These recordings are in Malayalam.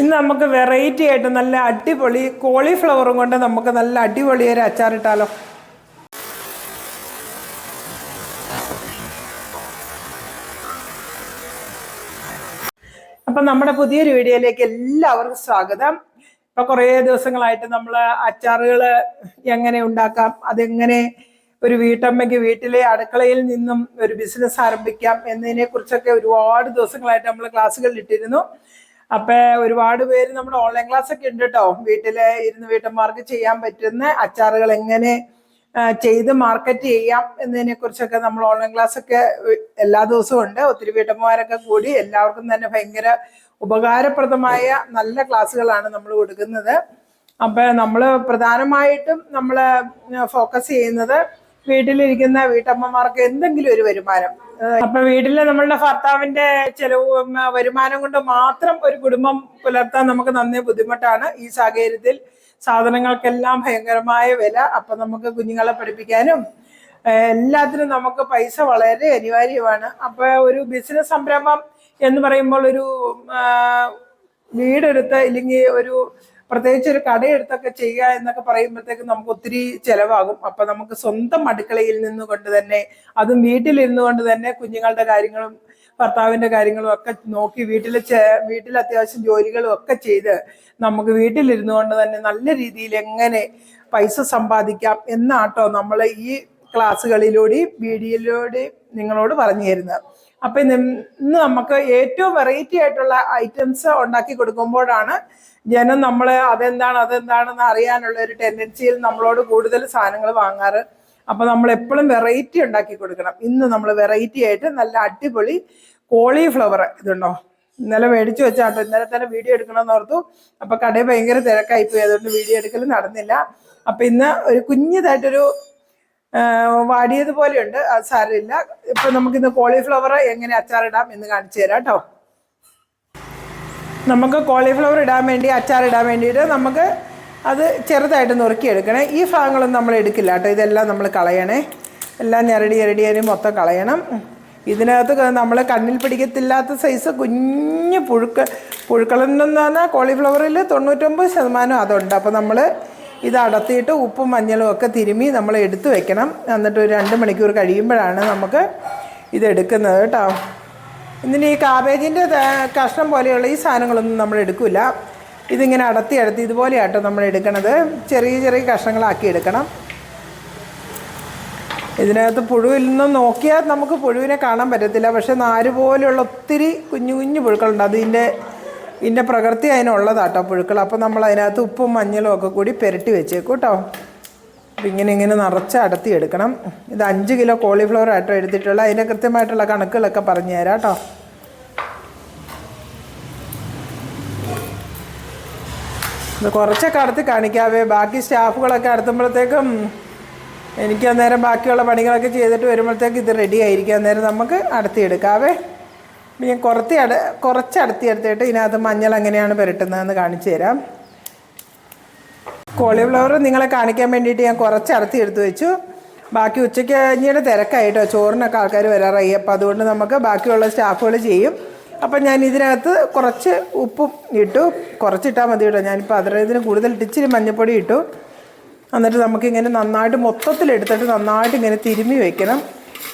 ഇന്ന് നമുക്ക് വെറൈറ്റി ആയിട്ട് നല്ല അടിപൊളി കോളിഫ്ലവറും കൊണ്ട് നമുക്ക് നല്ല അടിപൊളി ഒരു അച്ചാറിട്ടാലോ അപ്പം നമ്മുടെ പുതിയൊരു വീഡിയോയിലേക്ക് എല്ലാവർക്കും സ്വാഗതം. ഇപ്പൊ കുറേ ദിവസങ്ങളായിട്ട് നമ്മൾ അച്ചാറുകൾ എങ്ങനെ ഉണ്ടാക്കാം അതെങ്ങനെ ഒരു വീട്ടമ്മയ്ക്ക് വീട്ടിലെ അടുക്കളയിൽ നിന്നും ഒരു ബിസിനസ് ആരംഭിക്കാം എന്നതിനെ കുറിച്ചൊക്കെ ഒരുപാട് ദിവസങ്ങളായിട്ട് നമ്മൾ ക്ലാസ്സുകളിൽ ഇട്ടിരുന്നു. അപ്പൊ ഒരുപാട് പേര് നമ്മുടെ ഓൺലൈൻ ക്ലാസ് ഒക്കെ ഉണ്ട് കേട്ടോ വീട്ടിലെ ഇരുന്ന് വീട്ടമ്മമാർക്ക് ചെയ്യാൻ പറ്റുന്ന അച്ചാറുകൾ എങ്ങനെ ചെയ്ത് മാർക്കറ്റ് ചെയ്യാം എന്നതിനെ കുറിച്ചൊക്കെ നമ്മൾ ഓൺലൈൻ ക്ലാസ് ഒക്കെ എല്ലാ ദിവസവും ഉണ്ട്. ഒത്തിരി വീട്ടമ്മമാരൊക്കെ കൂടി എല്ലാവർക്കും തന്നെ ഭയങ്കര ഉപകാരപ്രദമായ നല്ല ക്ലാസ്സുകളാണ് നമ്മൾ കൊടുക്കുന്നത്. അപ്പൊ നമ്മൾ പ്രധാനമായിട്ടും നമ്മൾ ഫോക്കസ് ചെയ്യുന്നത് വീട്ടിലിരിക്കുന്ന വീട്ടമ്മമാർക്ക് എന്തെങ്കിലും ഒരു വരുമാനം. അപ്പൊ വീട്ടിൽ നമ്മളുടെ ഭർത്താവിന്റെ ചെലവ് വരുമാനം കൊണ്ട് മാത്രം ഒരു കുടുംബം പുലർത്താൻ നമുക്ക് നന്നേ ബുദ്ധിമുട്ടാണ്. ഈ സാഹചര്യത്തിൽ സാധനങ്ങൾക്കെല്ലാം ഭയങ്കരമായ വില. അപ്പൊ നമുക്ക് കുഞ്ഞുങ്ങളെ പഠിപ്പിക്കാനും എല്ലാത്തിനും നമുക്ക് പൈസ വളരെ അനിവാര്യമാണ്. അപ്പൊ ഒരു ബിസിനസ് സംരംഭം എന്ന് പറയുമ്പോൾ ഒരു വീടെടുത്ത് ഇല്ലെങ്കിൽ ഒരു പ്രത്യേകിച്ച് ഒരു കടയെടുത്തൊക്കെ ചെയ്യുക എന്നൊക്കെ പറയുമ്പോഴത്തേക്ക് നമുക്ക് ഒത്തിരി ചെലവാകും. അപ്പൊ നമുക്ക് സ്വന്തം അടുക്കളയിൽ നിന്നുകൊണ്ട് തന്നെ അതും വീട്ടിലിരുന്നു കൊണ്ട് തന്നെ കുഞ്ഞുങ്ങളുടെ കാര്യങ്ങളും ഭർത്താവിന്റെ കാര്യങ്ങളും ഒക്കെ നോക്കി വീട്ടിലെ ചെ- വീട്ടിൽ അത്യാവശ്യം ജോലികളും ഒക്കെ ചെയ്ത് നമുക്ക് വീട്ടിലിരുന്നു കൊണ്ട് തന്നെ നല്ല രീതിയിൽ എങ്ങനെ പൈസ സമ്പാദിക്കാം എന്നാട്ടോ നമ്മൾ ഈ ക്ലാസ്സുകളിലൂടെയും വീഡിയോയിലൂടെയും നിങ്ങളോട് പറഞ്ഞു തരുന്നത്. അപ്പൊ ഇന്ന് നമുക്ക് ഏറ്റവും വെറൈറ്റി ആയിട്ടുള്ള ഐറ്റംസ് ഉണ്ടാക്കി കൊടുക്കുമ്പോഴാണ് ജനം നമ്മളെ അതെന്താണ് അതെന്താണെന്ന് അറിയാനുള്ള ഒരു ടെൻഡൻസിയിൽ നമ്മളോട് കൂടുതൽ സാധനങ്ങൾ വാങ്ങാറ്. അപ്പൊ നമ്മൾ എപ്പോഴും വെറൈറ്റി ഉണ്ടാക്കി കൊടുക്കണം. ഇന്ന് നമ്മൾ വെറൈറ്റി ആയിട്ട് നല്ല അടിപൊളി കോളിഫ്ലവർ ഇതുണ്ടോ? ഇന്നലെ മേടിച്ചു വെച്ചാട്ടോ ഇന്നലെ തന്നെ വീഡിയോ എടുക്കണമെന്ന് ഓർത്തു. അപ്പൊ കടയിൽ ഭയങ്കര തിരക്കായി പോയി അതുകൊണ്ട് വീഡിയോ എടുക്കൽ നടന്നില്ല. അപ്പൊ ഇന്ന് ഒരു കുഞ്ഞതായിട്ടൊരു വാടിയതുപോലെയുണ്ട്. അത് സാരമില്ല. ഇപ്പൊ നമുക്കിന്ന് കോളിഫ്ലവർ എങ്ങനെ അച്ചാറിടാം എന്ന് കാണിച്ചു തരാം കേട്ടോ. നമുക്ക് കോളിഫ്ലവർ ഇടാൻ വേണ്ടി അച്ചാർ ഇടാൻ വേണ്ടിയിട്ട് നമുക്ക് അത് ചെറുതായിട്ട് നുറുക്കിയെടുക്കണേ. ഈ ഭാഗങ്ങളൊന്നും നമ്മൾ എടുക്കില്ല കേട്ടോ. ഇതെല്ലാം നമ്മൾ കളയണേ. എല്ലാം ഞെരടി അരി മൊത്തം കളയണം. ഇതിനകത്ത് നമ്മൾ കണ്ണിൽ പിടിക്കത്തില്ലാത്ത സൈസ് കുഞ്ഞു പുഴുക്ക പുഴുക്കളെന്ന് പറഞ്ഞാൽ കോളിഫ്ലവറിൽ തൊണ്ണൂറ്റൊമ്പത് ശതമാനം അതുണ്ട്. അപ്പോൾ നമ്മൾ ഇത് അടത്തിയിട്ട് ഉപ്പും മഞ്ഞളും ഒക്കെ തിരുമ്മി നമ്മൾ എടുത്തു വെക്കണം. എന്നിട്ട് ഒരു രണ്ട് മണിക്കൂർ കഴിയുമ്പോഴാണ് നമുക്ക് ഇതെടുക്കുന്നത് കേട്ടോ. ഇതിന് ഈ കാബേജിന്റെ കഷ്ണം പോലെയുള്ള ഈ സാധനങ്ങളൊന്നും നമ്മൾ എടുക്കില്ല ഇതിങ്ങനെ അടത്തി അടത്തി ഇതുപോലെയാട്ടോ നമ്മൾ എടുക്കണത്. ചെറിയ ചെറിയ കഷ്ണങ്ങളാക്കി എടുക്കണം. ഇതിനകത്ത് പുഴുവിൽ നിന്ന് നോക്കിയാൽ നമുക്ക് പുഴുവിനെ കാണാൻ പറ്റത്തില്ല. പക്ഷെ നാര് പോലെയുള്ള ഒത്തിരി കുഞ്ഞു കുഞ്ഞു പുഴുക്കളുണ്ട്. അതിന്റെ ഇതിന്റെ പ്രകൃതി അതിനുള്ളതാട്ടോ പുഴുക്കൾ. അപ്പോൾ നമ്മൾ അതിനകത്ത് ഉപ്പും മഞ്ഞളും ഒക്കെ കൂടി പെരട്ടി വെച്ചേക്കും കേട്ടോ അപ്പം ഇങ്ങനെ ഇങ്ങനെ നിറച്ച് അടത്തി എടുക്കണം. ഇത് അഞ്ച് കിലോ കോളിഫ്ലവർ ആട്ടോ എടുത്തിട്ടുള്ള. അതിന്റെ കൃത്യമായിട്ടുള്ള കണക്കുകളൊക്കെ പറഞ്ഞു തരാം കേട്ടോ ഇത് കുറച്ചൊക്കെ അടുത്ത് കാണിക്കാവേ. ബാക്കി സ്റ്റാഫുകളൊക്കെ അടുത്തുമ്പോഴത്തേക്കും എനിക്ക് അന്നേരം ബാക്കിയുള്ള പണികളൊക്കെ ചെയ്തിട്ട് വരുമ്പോഴത്തേക്ക് ഇത് റെഡി ആയിരിക്കും. അന്നേരം നമുക്ക് അടുത്തി എടുക്കാവേ. ഇനി ഞാൻ കുറച്ച് അട കുറച്ച് അടുത്തി അടുത്തിട്ട് ഇതിനകത്ത് മഞ്ഞൾ എങ്ങനെയാണ് പുരട്ടുന്നതെന്ന് കാണിച്ചു തരാം. കോളിഫ്ലവർ നിങ്ങളെ കാണിക്കാൻ വേണ്ടിയിട്ട് ഞാൻ കുറച്ച് അടുത്തി എടുത്തു വെച്ചു. ബാക്കി ഉച്ചയ്ക്ക് കഴിഞ്ഞിട്ട് തിരക്കായിട്ടോ ചോറിനൊക്കെ ആൾക്കാർ വരാറായി. അപ്പോൾ അതുകൊണ്ട് നമുക്ക് ബാക്കിയുള്ള സ്റ്റാഫുകൾ ചെയ്യും. അപ്പം ഞാൻ ഇതിനകത്ത് കുറച്ച് ഉപ്പും ഇട്ടു. കുറച്ചിട്ടാൽ മതി കേട്ടോ. ഞാനിപ്പോൾ അതിന് കൂടുതൽ ഇച്ചിരി മഞ്ഞൾപ്പൊടി ഇട്ടു. എന്നിട്ട് നമുക്കിങ്ങനെ നന്നായിട്ട് മൊത്തത്തിൽ എടുത്തിട്ട് നന്നായിട്ട് ഇങ്ങനെ തിരുമ്മി വെക്കണം.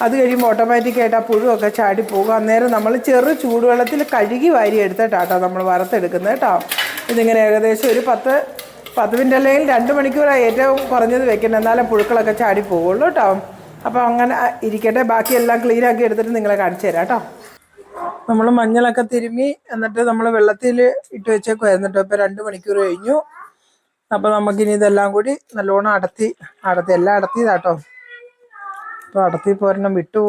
അത് കഴിയുമ്പോൾ ഓട്ടോമാറ്റിക്കായിട്ട് ആ പുഴുവൊക്കെ ചാടി പോകും. അന്നേരം നമ്മൾ ചെറു ചൂടുവെള്ളത്തിൽ കഴുകി വാരി എടുത്തിട്ടാട്ടോ നമ്മൾ വറുത്തെടുക്കുന്നത് കേട്ടോ. ഇതിങ്ങനെ ഏകദേശം ഒരു പത്ത് പത്ത് മിനിറ്റ് അല്ലെങ്കിൽ രണ്ട് മണിക്കൂറാണ് ഏറ്റവും കുറഞ്ഞത് വെക്കണം എന്നാലേ പുഴുക്കളൊക്കെ ചാടി പോകുള്ളൂ കേട്ടോ. അപ്പോൾ അങ്ങനെ ഇരിക്കട്ടെ. ബാക്കിയെല്ലാം ക്ലീൻ ആക്കി എടുത്തിട്ട് നിങ്ങളെ കാണിച്ചു തരാം കേട്ടോ. നമ്മൾ മഞ്ഞളൊക്കെ തിരുമ്മി എന്നിട്ട് നമ്മൾ വെള്ളത്തിൽ ഇട്ട് വെച്ചേക്കുമായിരുന്നു കേട്ടോ. ഇപ്പോൾ രണ്ട് മണിക്കൂർ കഴിഞ്ഞു. അപ്പോൾ നമുക്കിനി ഇതെല്ലാം കൂടി നല്ലോണം അടത്തി അടത്തി എല്ലാം അടത്തിയതാട്ടോ. അപ്പോൾ അടത്തി പോരണം വിട്ടു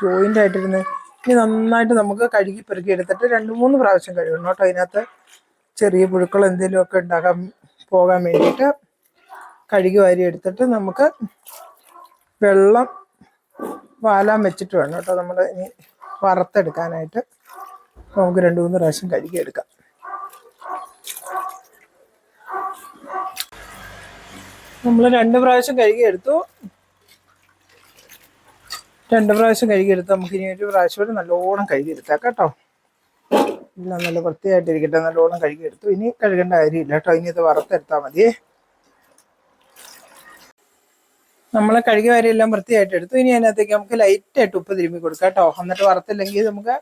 ജോയിന്റ് ആയിട്ടിരുന്ന്. ഇനി നന്നായിട്ട് നമുക്ക് കഴുകി പെറുക്കി എടുത്തിട്ട് രണ്ട് മൂന്ന് പ്രാവശ്യം കഴുകണം കേട്ടോ. അതിനകത്ത് ചെറിയ പുഴുക്കൾ എന്തെങ്കിലുമൊക്കെ ഉണ്ടാകാൻ പോകാൻ വേണ്ടിയിട്ട് കഴുകി വാരി എടുത്തിട്ട് നമുക്ക് വെള്ളം വാലാൻ വെച്ചിട്ട് വേണം കേട്ടോ. നമ്മൾ ഇനി വറുത്തെടുക്കാനായിട്ട് നമുക്ക് രണ്ട് മൂന്ന് പ്രാവശ്യം കഴുകി എടുക്കാം. നമ്മൾ രണ്ട് പ്രാവശ്യം കഴുകിയെടുത്തു രണ്ട് പ്രാവശ്യം കഴുകിയെടുത്ത് നമുക്ക് ഇനി ഒരു പ്രാവശ്യം കൂടി നല്ലോണം കഴുകിയെടുത്താം കേട്ടോ. എല്ലാം നല്ല വൃത്തിയായിട്ടിരിക്കട്ടെ നല്ലോണം കഴുകിയെടുത്തു ഇനി കഴുകേണ്ട കാര്യമില്ല കേട്ടോ. ഇനി ഇത് വറുത്തെടുത്താൽ മതിയേ നമ്മൾ കഴുകി വരെ എല്ലാം വൃത്തിയായിട്ട് എടുത്തു ഇനി അതിനകത്തേക്ക് നമുക്ക് ലൈറ്റായിട്ട് ഉപ്പ് തിരുമ്പി കൊടുക്കാം കേട്ടോ. എന്നിട്ട് വറുത്തില്ലെങ്കിൽ നമുക്ക്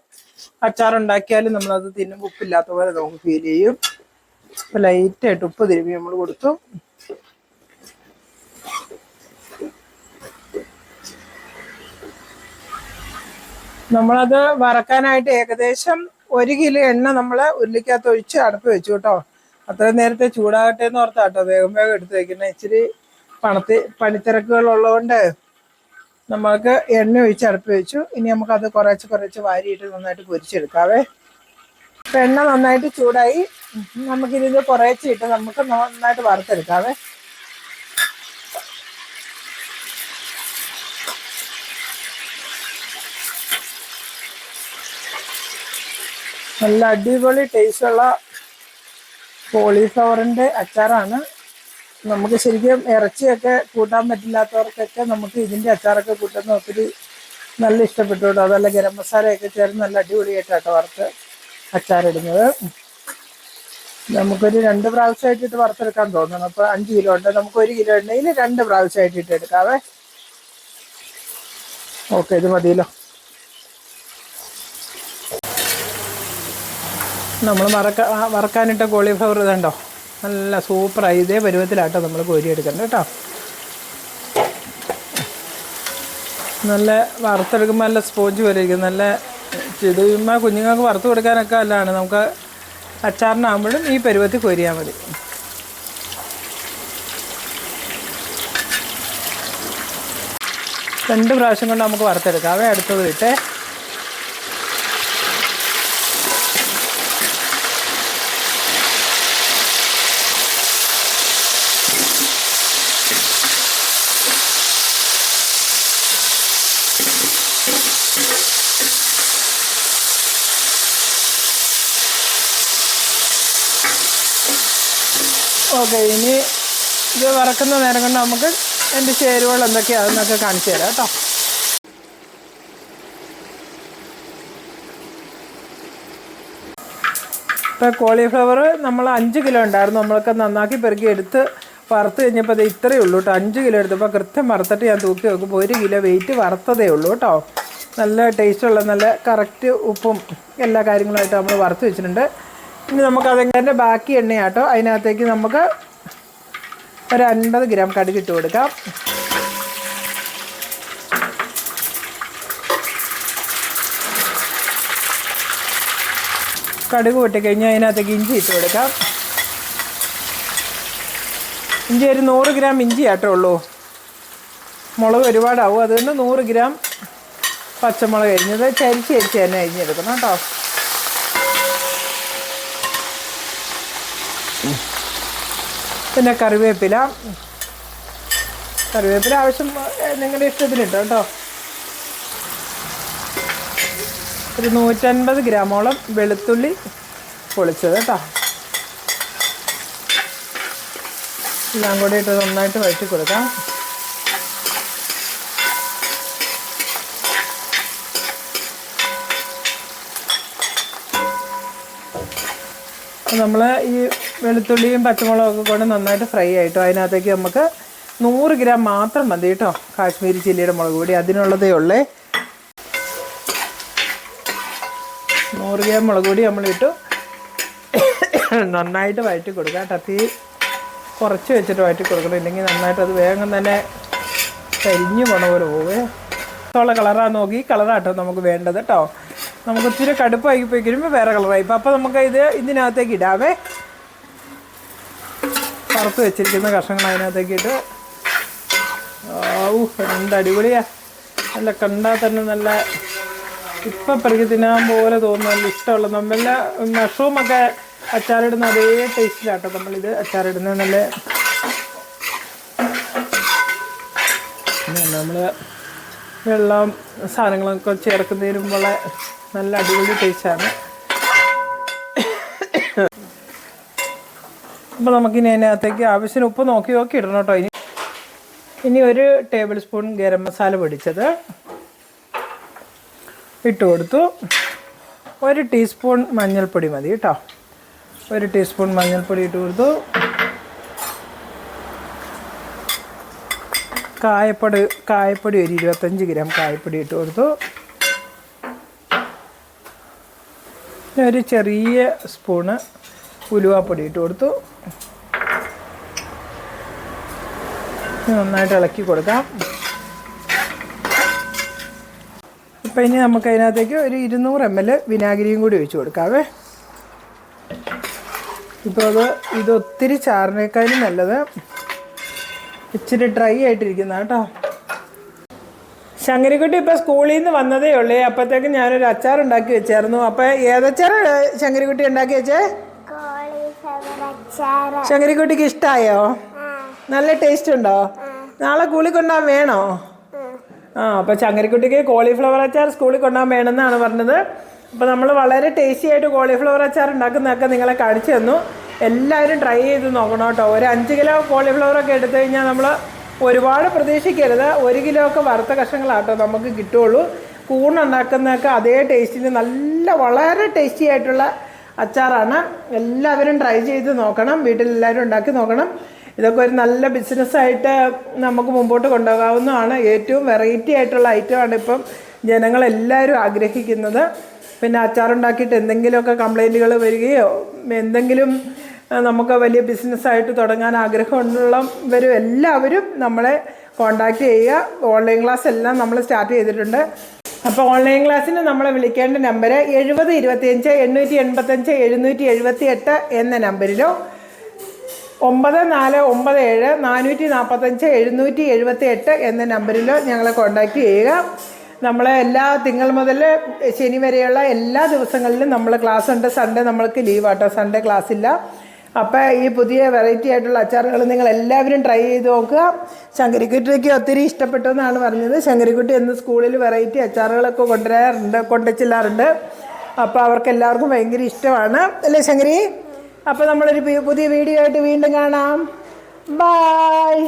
അച്ചാർ ഉണ്ടാക്കിയാലും നമ്മളത് തിന്നുമ്പോൾ ഉപ്പില്ലാത്ത പോലെ നമുക്ക് ഫീൽ ചെയ്യും. അപ്പം ലൈറ്റായിട്ട് ഉപ്പ് തിരുമ്പി നമ്മൾ കൊടുത്തു. നമ്മളത് വറക്കാനായിട്ട് ഏകദേശം ഒരു കിലോ എണ്ണ നമ്മൾ ഉരുളിക്കകത്ത് ഒഴിച്ച് അടുപ്പ് വെച്ചു കേട്ടോ. അത്രയും നേരത്തെ ചൂടാകട്ടെ എന്ന് ഓർത്താ കേട്ടോ വേഗം വേഗം എടുത്ത് വെക്കുന്നത് ഇച്ചിരി പണത്തി പണിത്തിരക്കുകൾ ഉള്ളതുകൊണ്ട് നമ്മൾക്ക് എണ്ണ ഒഴിച്ച് അടുപ്പ് വെച്ചു. ഇനി നമുക്കത് കുറച്ച് കുറച്ച് വാരിയിട്ട് നന്നായിട്ട് പൊരിച്ചെടുക്കാവേ. എണ്ണ നന്നായിട്ട് ചൂടായി. നമുക്കിതിൽ കുറേച്ചിട്ട് നമുക്ക് നന്നായിട്ട് വറുത്തെടുക്കാവേ. നല്ല അടിപൊളി ടേസ്റ്റുള്ള കോളിഫ്ലവറിന്റെ അച്ചാറാണ്. നമുക്ക് ശരിക്കും ഇറച്ചിയൊക്കെ കൂട്ടാൻ പറ്റില്ലാത്തവർക്കൊക്കെ നമുക്ക് ഇതിന്റെ അച്ചാറൊക്കെ കൂട്ടുന്ന ഒത്തിരി നല്ല ഇഷ്ടപ്പെട്ടു കേട്ടോ. അതല്ല ഗരം മസാലയൊക്കെ ചേർന്ന് നല്ല അടിപൊളിയായിട്ടാട്ടോ വറുത്ത് അച്ചാറിടുന്നത്. നമുക്കൊരു രണ്ട് പ്രാവശ്യമായിട്ട് ഇട്ട് വറുത്തെടുക്കാൻ തോന്നണം അപ്പോൾ അഞ്ച് കിലോ ഉണ്ട്. നമുക്ക് ഒരു കിലോ ഉണ്ടെങ്കിൽ രണ്ട് പ്രാവശ്യമായിട്ട് ഇട്ട് എടുക്കാവേ. ഓക്കെ ഇത് മതിയല്ലോ. നമ്മൾ വറക്ക വറക്കാനിട്ട കോളിഫ്ലവർ ഇതുണ്ടോ? നല്ല സൂപ്പറായി. ഇതേ പരുവത്തിലാട്ടോ നമ്മൾ കോരിയെടുക്കേണ്ടത് കേട്ടോ നല്ല വറുത്തെടുക്കുമ്പോൾ നല്ല സ്പോഞ്ച് പോലെ നല്ല ചുമ്മാ കുഞ്ഞുങ്ങൾക്ക് വറുത്ത് കൊടുക്കാനൊക്കെ നല്ലതാണ്. നമുക്ക് അച്ചാറിനാകുമ്പോഴും ഈ പരുവത്തിൽ കോരിയാൽ മതി. രണ്ട് പ്രാവശ്യം കൊണ്ട് നമുക്ക് വറുത്തെടുക്കാം. അവ അടുത്തത് ഇട്ടേ. ഓക്കെ ഇനി ഇത് വറക്കുന്ന നേരം കൊണ്ട് നമുക്ക് എന്റെ ചേരുവകൾ എന്തൊക്കെയാണെന്നൊക്കെ കാണിച്ചു തരാം കേട്ടോ. ഇപ്പോൾ കോളിഫ്ലവർ നമ്മൾ അഞ്ച് കിലോ ഉണ്ടായിരുന്നു. നമ്മളൊക്കെ നന്നാക്കി പെറുക്കി എടുത്ത് വറുത്ത് കഴിഞ്ഞപ്പോൾ അത് ഇത്രയേ ഉള്ളൂ കേട്ടോ. അഞ്ച് കിലോ എടുത്തപ്പോൾ കൃത്യം വറുത്തിട്ട് ഞാൻ തൂക്കി നോക്കുമ്പോൾ ഒരു കിലോ വെയിറ്റ് വറുത്തതേ ഉള്ളൂ കേട്ടോ. നല്ല ടേസ്റ്റുള്ള നല്ല കറക്റ്റ് ഉപ്പും എല്ലാ കാര്യങ്ങളുമായിട്ട് നമ്മൾ വറുത്ത് വെച്ചിട്ടുണ്ട്. ഇനി നമുക്ക് അതെങ്ങനെ ബാക്കി എണ്ണയാട്ടോ. അതിനകത്തേക്ക് നമുക്ക് ഒരു അൻപത് ഗ്രാം കടുക് ഇട്ട് കൊടുക്കാം. കടുക് പൊട്ടിക്കഴിഞ്ഞാൽ അതിനകത്തേക്ക് ഇഞ്ചി ഇട്ട് കൊടുക്കാം. ഇഞ്ചി ഒരു നൂറ് ഗ്രാം ഇഞ്ചി ആട്ടോ ഉള്ളൂ. മുളക് ഒരുപാടാവും. അതുകൊണ്ട് നൂറ് ഗ്രാം പച്ചമുളക് അരിഞ്ഞത്. ചരിച്ച് അരിച്ച് തന്നെ അരിഞ്ഞെടുക്കണം കേട്ടോ. പിന്നെ കറിവേപ്പില. കറിവേപ്പില ആവശ്യം നിങ്ങളുടെ ഇഷ്ടത്തിനിട്ടോ കേട്ടോ? ഒരു നൂറ്റൻപത് ഗ്രാമോളം വെളുത്തുള്ളി പൊളിച്ചത് കേട്ടോ. എല്ലാം കൂടി ഇട്ട് നന്നായിട്ട് വഴറ്റി കൊടുക്കാം. നമ്മൾ ഈ വെളുത്തുള്ളിയും പച്ചമുളകൊക്കെ കൊണ്ട് നന്നായിട്ട് ഫ്രൈ ആയിട്ടോ. അതിനകത്തേക്ക് നമുക്ക് നൂറ് ഗ്രാം മാത്രം മതി കേട്ടോ. കാശ്മീരി ചില്ലിയുടെ മുളക് പൊടി അതിനുള്ളതേ ഉള്ളേ. നൂറ് ഗ്രാം മുളക് പൊടി നമ്മളിട്ടു നന്നായിട്ട് വഴറ്റി കൊടുക്കുക കേട്ടോ. തീ കുറച്ച് വെച്ചിട്ട് വഴറ്റി കൊടുക്കണം. ഇല്ലെങ്കിൽ നന്നായിട്ട് അത് വേഗം തന്നെ കരിഞ്ഞു പോണ പോലെ പോവേ. ഉള്ള കളറാണ് നോക്കി. കളറാട്ടോ നമുക്ക് വേണ്ടത് കേട്ടോ. നമുക്ക് ഒത്തിരി കടുപ്പായി പോയി കഴിയുമ്പോൾ വേറെ കളറായി. അപ്പോൾ നമുക്ക് ഇത് ഇതിനകത്തേക്ക് ഇടാവേ. വറുത്ത് വെച്ചിരിക്കുന്ന കഷ്ണങ്ങൾ അതിനകത്തേക്ക് ഇട്ട് എന്ത് അടിപൊളിയാ. നല്ല കണ്ടാൽ തന്നെ നല്ല ഇപ്പം പെറുക്കി തിന്നാൻ പോലെ തോന്നുന്നു. നല്ല ഇഷ്ടമുള്ള നമ്മള മഷ്റൂമൊക്കെ അച്ചാറിടുന്ന അതേ ടേസ്റ്റിലാട്ടോ നമ്മളിത് അച്ചാറിടുന്ന നല്ല നമ്മൾ വെള്ളം സാധനങ്ങളൊക്കെ ചേർക്കുന്നതിനുമ്പോൾ നല്ല അടിപൊളി ടേസ്റ്റാണ് അപ്പോൾ നമുക്കിനി അതിനകത്തേക്ക് ആവശ്യത്തിന് ഉപ്പ് നോക്കി നോക്കി ഇടണം കേട്ടോ. ഇനി ഇനി ഒരു ടേബിൾ സ്പൂൺ ഗരം മസാല പൊടിച്ചത് ഇട്ട് കൊടുത്തു. ഒരു ടീസ്പൂൺ മഞ്ഞൾപ്പൊടി മതി കേട്ടോ. ഒരു ടീസ്പൂൺ മഞ്ഞൾപ്പൊടി ഇട്ട് കൊടുത്തു. കായപ്പൊടി കായപ്പൊടി ഒരു ഇരുപത്തഞ്ച് ഗ്രാം കായപ്പൊടി ഇട്ട് കൊടുത്തു. ഒരു ചെറിയ സ്പൂണ് ഉലുവാപ്പൊടി ഇട്ട് കൊടുത്തു. നന്നായിട്ട് ഇളക്കി കൊടുക്കാം. ഇപ്പം ഇനി നമുക്ക് അതിനകത്തേക്ക് ഒരു ഇരുന്നൂറ് എം എൽ വിനാഗിരിയും കൂടി ഒഴിച്ചു കൊടുക്കാവേ. ഇപ്പോൾ അത് ഇത് ഒത്തിരി ചാറിനേക്കാളും നല്ലത്. ഇച്ചിരി ഡ്രൈ ആയിട്ടിരിക്കുന്ന കേട്ടോ. ശങ്കരിക്കുട്ടി ഇപ്പം സ്കൂളിൽ നിന്ന് വന്നതേ ഉള്ളേ. അപ്പോഴത്തേക്കും ഞാനൊരു അച്ചാർ ഉണ്ടാക്കി വെച്ചായിരുന്നു. അപ്പം ഏതച്ചാറാണ് ശങ്കരിക്കുട്ടി ഉണ്ടാക്കി വെച്ചേ? ശങ്കരിക്കുട്ടിക്ക് ഇഷ്ടമായോ നല്ല ടേസ്റ്റ് ഉണ്ടോ? നാളെ കൂളി കൊണ്ടാൻ വേണോ? ആ. അപ്പോൾ ചങ്ങരിക്കുട്ടിക്ക് കോളിഫ്ലവർ അച്ചാർ സ്കൂളിൽ കൊണ്ടാൻ വേണമെന്നാണ് പറഞ്ഞത്. അപ്പോൾ നമ്മൾ വളരെ ടേസ്റ്റി ആയിട്ട് കോളിഫ്ലവർ അച്ചാർ ഉണ്ടാക്കുന്നതൊക്കെ നിങ്ങളെ കാണിച്ചു തന്നു. എല്ലാവരും ട്രൈ ചെയ്ത് നോക്കണം കേട്ടോ. ഒരു അഞ്ച് കിലോ കോളിഫ്ലവർ ഒക്കെ എടുത്തു കഴിഞ്ഞാൽ നമ്മൾ ഒരുപാട് പ്രതീക്ഷിക്കരുത്. ഒരു കിലോ ഒക്കെ വറുത്ത കഷ്ണങ്ങളാട്ടോ നമുക്ക് കിട്ടുള്ളൂ കൂണുണ്ടാക്കുന്നതൊക്കെ അതേ ടേസ്റ്റിന് നല്ല വളരെ ടേസ്റ്റി ആയിട്ടുള്ള അച്ചാറാണ്. എല്ലാവരും ട്രൈ ചെയ്ത് നോക്കണം. വീട്ടിലെല്ലാവരും ഉണ്ടാക്കി നോക്കണം. ഇതൊക്കെ ഒരു നല്ല ബിസിനസ്സായിട്ട് നമുക്ക് മുമ്പോട്ട് കൊണ്ടുപോകാവുന്നതാണ്. ഏറ്റവും വെറൈറ്റി ആയിട്ടുള്ള ഐറ്റമാണ് ഇപ്പം ജനങ്ങളെല്ലാവരും ആഗ്രഹിക്കുന്നത്. പിന്നെ അച്ചാറുണ്ടാക്കിയിട്ട് എന്തെങ്കിലുമൊക്കെ കംപ്ലൈന്റുകൾ വരികയോ എന്തെങ്കിലും നമുക്ക് വലിയ ബിസിനസ്സായിട്ട് തുടങ്ങാൻ ആഗ്രഹമുള്ളവരും എല്ലാവരും നമ്മളെ കോണ്ടാക്ട് ചെയ്യുക. ഓൺലൈൻ ക്ലാസ് എല്ലാം നമ്മൾ സ്റ്റാർട്ട് ചെയ്തിട്ടുണ്ട്. അപ്പോൾ ഓൺലൈൻ ക്ലാസ്സിന് നമ്മളെ വിളിക്കേണ്ട നമ്പർ എഴുപത് ഇരുപത്തിയഞ്ച് എണ്ണൂറ്റി എൺപത്തഞ്ച് എഴുന്നൂറ്റി എഴുപത്തി എട്ട് എന്ന നമ്പറിലോ ഒമ്പത് നാല് ഒമ്പത് ഏഴ് നാനൂറ്റി നാൽപ്പത്തഞ്ച് എഴുന്നൂറ്റി എഴുപത്തി എട്ട് എന്ന നമ്പറിലോ ഞങ്ങളെ കോൺടാക്റ്റ് ചെയ്യുക. നമ്മൾ എല്ലാ തിങ്കൾ മുതൽ ശനി വരെയുള്ള എല്ലാ ദിവസങ്ങളിലും നമ്മൾ ക്ലാസ് ഉണ്ട്. സൺഡേ നമ്മൾക്ക് ലീവ് ആട്ടോ. സൺഡേ ക്ലാസ് ഇല്ല. അപ്പോൾ ഈ പുതിയ വെറൈറ്റി ആയിട്ടുള്ള അച്ചാറുകൾ നിങ്ങൾ എല്ലാവരും ട്രൈ ചെയ്ത് നോക്കുക. ശങ്കരിക്കുട്ടിക്ക് ഒത്തിരി ഇഷ്ടപ്പെട്ടു എന്നാണ് പറഞ്ഞത്. ശങ്കരിക്കുട്ടി എന്ന് സ്കൂളിൽ വെറൈറ്റി അച്ചാറുകളൊക്കെ കൊണ്ടുവരാറുണ്ട് കൊണ്ടുവച്ചില്ലാറുണ്ട്. അപ്പോൾ അവർക്ക് എല്ലാവർക്കും ഭയങ്കര ഇഷ്ടമാണ്. അല്ലേ ശങ്കരി? അപ്പോൾ നമ്മളൊരു പുതിയ വീഡിയോ ആയിട്ട് വീണ്ടും കാണാം. ബായ്